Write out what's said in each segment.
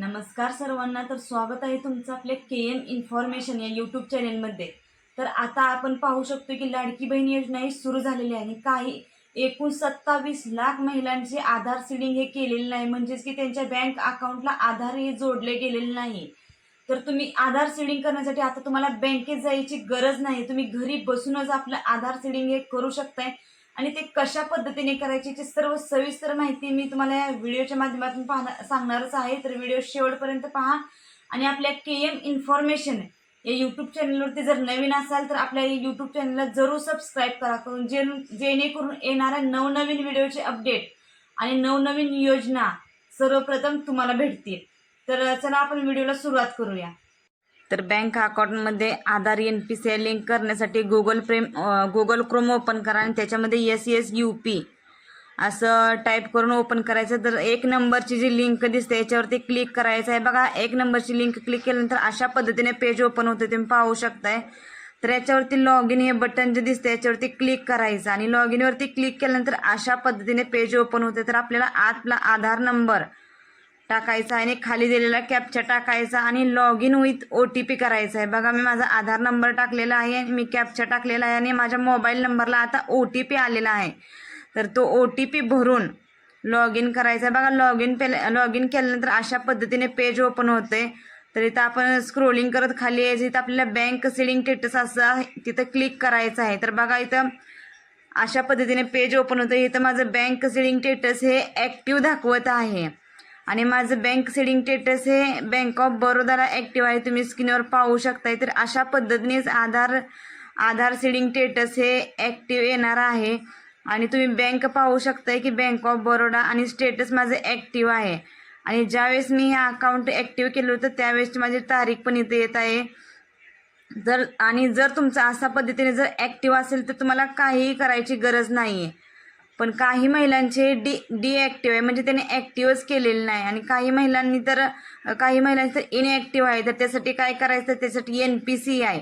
नमस्कार सर्वांना तर स्वागत आहे तुमचं आपल्या के एम इन्फॉर्मेशन या यूट्यूब चॅनेलमध्ये तर आता आपण पाहू शकतो की लाडकी बहीण योजना ही सुरू झालेली आहे. आणि काही एकूण सत्तावीस लाख महिलांचे आधार सिडिंग हे केलेले नाही. म्हणजेच की त्यांच्या बँक अकाउंटला आधार हे जोडले गेलेले नाही. तर तुम्ही आधार सिडिंग करण्यासाठी आता तुम्हाला बँकेत जायची गरज नाही. तुम्ही घरी बसूनच आपलं आधार सिडिंग हे करू शकताय. आणि ते कशा पद्धतीने करायचे याची सर्व सविस्तर माहिती मी तुम्हाला या व्हिडिओच्या माध्यमातून पाहणार सांगणारच आहे. तर व्हिडिओ शेवटपर्यंत पहा. आणि आपल्या के एम इन्फॉर्मेशन या यूट्यूब चॅनलवरती जर नवीन असाल तर आपल्या यूट्यूब चॅनलला जरूर सबस्क्राईब करा करून जे जेणेकरून येणाऱ्या नवनवीन व्हिडिओचे अपडेट आणि नवनवीन योजना सर्वप्रथम तुम्हाला भेटतील. तर चला आपण व्हिडिओला सुरुवात करूया. तर बँक अकाउंटमध्ये Aadhaar N P C I link करण्यासाठी गुगल प्रेम गुगल क्रोम ओपन करा आणि त्याच्यामध्ये एस एस यू पी असं टाईप करून ओपन करायचं. तर एक नंबरची जी लिंक दिसते याच्यावरती क्लिक करायचं आहे. बघा एक नंबरची लिंक क्लिक केल्यानंतर अशा पद्धतीने पेज ओपन होते तुम्ही पाहू शकताय. तर याच्यावरती लॉग इन हे बटन जे दिसतं याच्यावरती क्लिक करायचं. आणि लॉग इनवरती क्लिक केल्यानंतर अशा पद्धतीने पेज ओपन होते तर आपल्याला आपला आधार नंबर टाकायचा आणि खाली दिलेला कॅप्चा टाकायचा आणि log in with O T P करायचा आहे. बघा मी माझा आधार नंबर टाकलेला आहे. आणि मी कॅप्चा टाकलेला आहे आणि माझ्या मोबाईल नंबरला आता ओ टी पी आलेला आहे. तर तो ओ टी पी भरून लॉग इन करायचा आहे. बघा लॉग इन पेल लॉग इन केल्यानंतर अशा पद्धतीने पेज ओपन होते तर इथं आपण स्क्रोलिंग करत खाली यायचं इथं आपल्याला बँक सिलिंग स्टेटस असं आहे, तिथं क्लिक करायचं आहे. तर बघा इथं अशा पद्धतीने पेज ओपन होतं इथं माझं बँक सिलिंग स्टेटस हे ॲक्टिव्ह दाखवत आहे. आणि माझं बँक सेडिंग स्टेटस हे बँक ऑफ बरोदाला ॲक्टिव्ह आहे. तुम्ही स्क्रीनवर पाहू शकताय. तर अशा पद्धतीनेच आधार आधार सेडिंग स्टेटस हे ॲक्टिव्ह येणार आहे. आणि तुम्ही बँक पाहू शकताय की बँक ऑफ बरोडा आणि स्टेटस माझं ॲक्टिव्ह आहे. आणि ज्यावेळेस मी हे अकाउंट ॲक्टिव्ह केलं होतं त्यावेळेसची माझी तारीख पण इथे येत आहे. जर आणि जर तुमचं अशा पद्धतीने जर ॲक्टिव्ह असेल तर तुम्हाला काहीही करायची गरज नाही आहे पण काही महिलांचे डी डिॲक्टिव्ह आहे. म्हणजे त्याने ॲक्टिव्हच केलेलं नाही. आणि काही महिलांनी तर काही महिलांनी तर इनॲक्टिव्ह आहे. तर त्यासाठी काय करायचं? त्यासाठी N P C I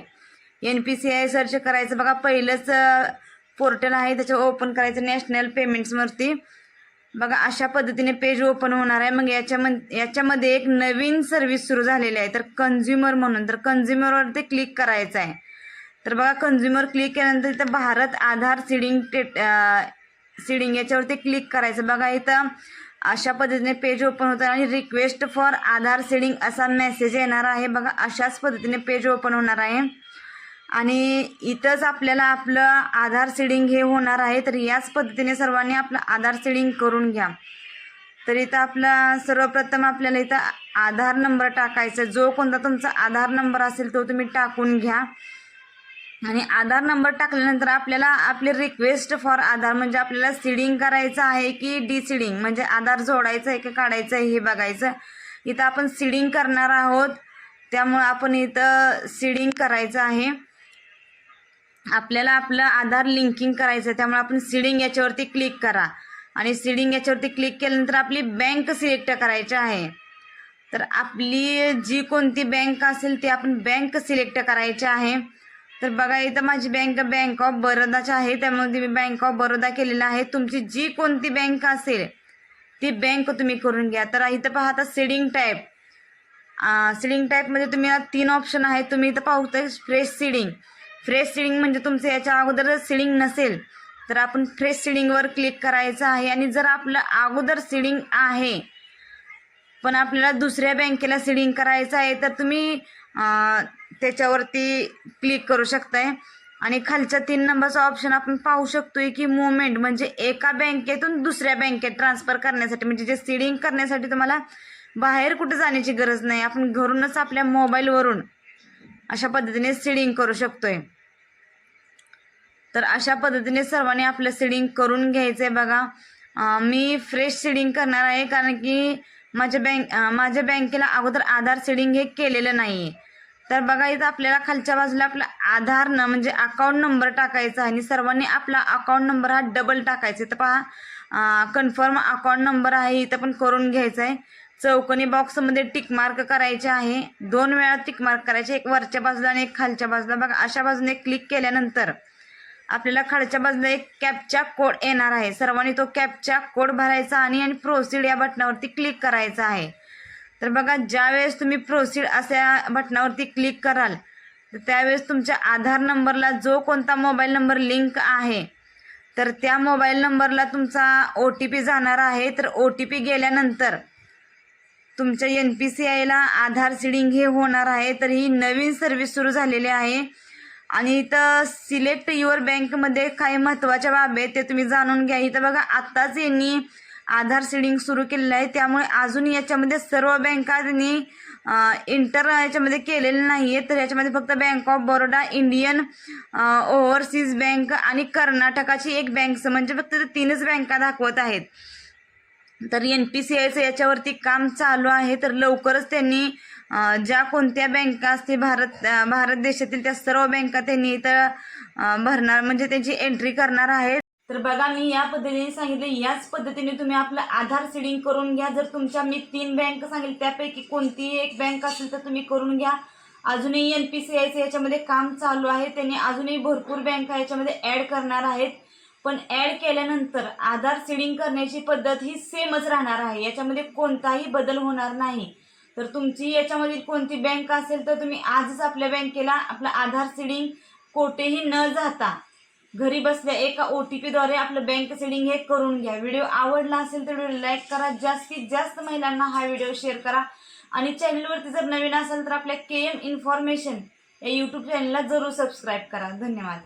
N P C I search करायचं. बघा पहिलंच पोर्टल आहे. त्याच्यावर ओपन करायचं. नॅशनल पेमेंट्सवरती बघा अशा पद्धतीने पेज ओपन होणार आहे. मग याच्यामध्ये याच्यामध्ये एक नवीन सर्व्हिस सुरू झालेली आहे. तर कन्झ्युमर म्हणून. तर कन्झ्युमरवरती क्लिक करायचं आहे. तर बघा कन्झ्युमर क्लिक केल्यानंतर इथं भारत आधार सीडिंग टेट सीडिंग याच्यावरती क्लिक करायचं. बघा इथं अशा पद्धतीने पेज ओपन होतं आणि रिक्वेस्ट फॉर आधार सीडिंग असा मेसेज येणार आहे. बघा अशाच पद्धतीने पेज ओपन होणार आहे. आणि इथंच आपल्याला आपलं आधार सीडिंग हे होणार आहे. तर याच पद्धतीने सर्वांनी आपलं आधार सीडिंग करून घ्या. तर इथं आपला सर्वप्रथम आपल्याला इथं आधार नंबर टाकायचा जो कोणता तुमचा आधार नंबर असेल तो तुम्ही टाकून घ्या. आणि आधार नंबर टाकल्यानंतर आपल्याला आपले रिक्वेस्ट फॉर आधार म्हणजे आपल्याला सीडिंग करायचं आहे की डी सीडिंग म्हणजे आधार जोडायचं आहे की काढायचं आहे हे बघायचं. इथं आपण सीडिंग करणार आहोत. त्यामुळं आपण इथं सीडिंग करायचं आहे. आपल्याला आपलं आधार लिंकिंग करायचं आहे. त्यामुळे आपण सीडिंग याच्यावरती क्लिक करा. आणि सीडिंग याच्यावरती क्लिक केल्यानंतर आपली बँक सिलेक्ट करायची आहे. तर आपली जी कोणती बँक असेल ती आपण बँक सिलेक्ट करायची आहे. तर बघा इथं माझी बँक बँक ऑफ बरोदाची आहे. त्यामध्ये मी बँक ऑफ बरोदा केलेला आहे. तुमची जी कोणती बँक असेल ती बँक तुम्ही करून घ्या. तर इथं पाहता सीडिंग टाईप सीडिंग टाईपमध्ये तुम्ही तीन ऑप्शन आहेत. तुम्ही इथं पाहता फ्रेश सीडिंग फ्रेश सीडिंग म्हणजे तुमचं याच्या अगोदर सीडिंग नसेल तर आपण फ्रेश सीडिंगवर क्लिक करायचं आहे. आणि जर आपलं अगोदर सीडिंग आहे पण आपल्याला दुसऱ्या बँकेला सीडिंग करायचं आहे तर तुम्ही त्याच्यावरती क्लिक करू शकताय. आणि खालच्या तीन नंबरचा ऑप्शन आपण पाहू शकतोय की मुवमेंट म्हणजे एका बँकेतून दुसऱ्या बँकेत ट्रान्सफर करण्यासाठी म्हणजे जे सीडिंग करण्यासाठी तुम्हाला बाहेर कुठे जाण्याची गरज नाही. आपण घरूनच आपल्या मोबाईलवरून अशा पद्धतीने सीडिंग करू शकतोय. तर अशा पद्धतीने सर्वांनी आपलं सीडिंग करून घ्यायचं आहे बघा मी फ्रेश सीडिंग करणार आहे कारण की माझ्या बँक माझ्या बँकेला अगोदर आधार सीडिंग हे केलेलं नाही आहे तर बघा इथं आपल्याला खालच्या बाजूला आपला आधार न म्हणजे अकाउंट नंबर टाकायचा आणि सर्वांनी आपला अकाउंट नंबर हा डबल टाकायचा तर पहा कन्फर्म अकाउंट नंबर आहे इथं पण करून घ्यायचा आहे. चौकोनी बॉक्समध्ये टिक मार्क करायचे आहे. दोन वेळा टिक मार्क करायचे एक वरच्या बाजूला आणि एक खालच्या बाजूला. बघा अशा बाजूने क्लिक केल्यानंतर आपल्याला खालच्या बाजूला एक कॅपचा कोड येणार आहे. सर्वांनी तो कॅपचा कोड भरायचा आणि आणि प्रोसीड या बटनावरती क्लिक करायचा आहे. तर बघा ज्यावेळेस तुम्ही प्रोसीड अशा बटनावरती क्लिक कराल तर त्यावेळेस तुमच्या आधार नंबरला जो कोणता मोबाईल नंबर लिंक आहे तर त्या मोबाईल नंबरला तुमचा ओ टी पी जाणार आहे. तर ओ टी पी गेल्यानंतर तुमच्या एन पी सी आयला आधार सिडिंग हे होणार आहे. तर ही नवीन सर्व्हिस सुरू झालेली आहे. आणि इथं सिलेक्ट युअर बँकमध्ये काही महत्त्वाच्या बाबी आहेत ते तुम्ही जाणून घ्या. इथं बघा आत्ताच यांनी आधार सीडिंग सुरू केलेलं आहे. त्यामुळे अजून याच्यामध्ये सर्व बँका त्यांनी इंटर याच्यामध्ये केलेलं नाही आहे तर याच्यामध्ये फक्त bank of Baroda Indian overseas bank आणि कर्नाटकाची एक बँक म्हणजे फक्त ते तीनच बँका दाखवत आहेत. तर एन पी सी आयचं याच्यावरती काम चालू आहे. तर लवकरच त्यांनी ज्या कोणत्या बँका असतील भारत भारत देशातील त्या सर्व बँका त्यांनी इथं भरणार म्हणजे त्यांची एंट्री करणार आहेत. तर बघा मी या पद्धतीने सांगितले. याच पद्धतीने तुम्ही आपलं आधार सिडिंग करून घ्या. जर तुमच्या मी तीन बँक सांगितले त्यापैकी कोणतीही एक बँक असेल तर तुम्ही करून घ्या. अजूनही एन पी सी आयचं याच्यामध्ये काम चालू आहे. त्यांनी अजूनही भरपूर बँका याच्यामध्ये ॲड करणार आहेत. पण ॲड केल्यानंतर आधार सिडिंग करण्याची पद्धत ही सेमच राहणार आहे. याच्यामध्ये कोणताही बदल होणार नाही. तर तुमची याच्यामधील कोणती बँक असेल तर तुम्ही आजच आपल्या बँकेला आपलं आधार सिडिंग कोठेही न जाता घरी बसल्या एका ओ टी पीद्वारे आपलं बँक सेडिंग हे करून घ्या. व्हिडिओ आवडला असेल तर व्हिडिओ लाईक करा. जास्तीत जास्त महिलांना हा व्हिडिओ शेअर करा. आणि चॅनलवरती जर नवीन असेल तर आपल्या के एम इन्फॉर्मेशन या यूट्यूब चॅनलला जरूर सबस्क्राईब करा. धन्यवाद.